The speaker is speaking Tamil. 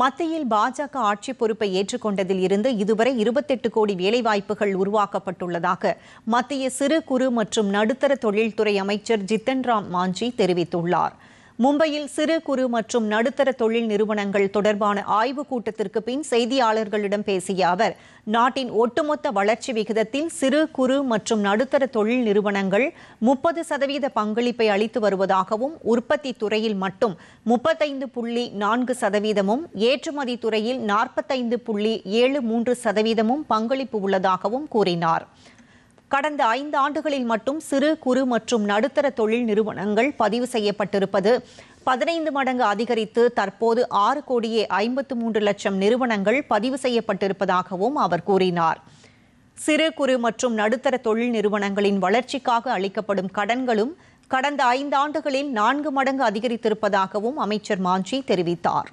மத்தியில் பாஜக ஆட்சி பொறுப்பை ஏற்றுக்கொண்டதில் இருந்து இதுவரை இருபத்தெட்டு கோடி வேலைவாய்ப்புகள் உருவாக்கப்பட்டுள்ளதாக மத்திய சிறு குறு மற்றும் நடுத்தர தொழில்துறை அமைச்சர் ஜித்தன் ராம் மாஞ்சி தெரிவித்துள்ளார். மும்பையில் சிறு குறு மற்றும் நடுத்தர தொழில் நிறுவனங்கள் தொடர்பான ஆய்வுக் கூட்டத்திற்கு பின் செய்தியாளர்களிடம் பேசிய அவர் நாட்டின் ஒட்டுமொத்த வளர்ச்சி விகிதத்தில் சிறு குறு மற்றும் நடுத்தர தொழில் நிறுவனங்கள் முப்பது சதவீத பங்களிப்பை அளித்து வருவதாகவும் உற்பத்தி துறையில் மட்டும் முப்பத்தைந்து புள்ளி நான்கு சதவீதமும் ஏற்றுமதி துறையில் நாற்பத்தைந்து புள்ளி ஏழு மூன்று சதவீதமும் பங்களிப்பு உள்ளதாகவும் கூறினார். கடந்த ஐந்து ஆண்டுகளில் மட்டும் சிறு குறு மற்றும் நடுத்தர தொழில் நிறுவனங்கள் பதிவு செய்யப்பட்டிருப்பது பதினைந்து மடங்கு அதிகரித்து தற்போது ஆறு கோடியே ஐம்பத்து மூன்று லட்சம் நிறுவனங்கள் பதிவு செய்யப்பட்டிருப்பதாகவும் அவர் கூறினார். சிறு குறு மற்றும் நடுத்தர தொழில் நிறுவனங்களின் வளர்ச்சிக்காக அளிக்கப்படும் கடன்களும் கடந்த ஐந்து ஆண்டுகளில் நான்கு மடங்கு அதிகரித்திருப்பதாகவும் அமைச்சர் மாஞ்சி தெரிவித்தார்.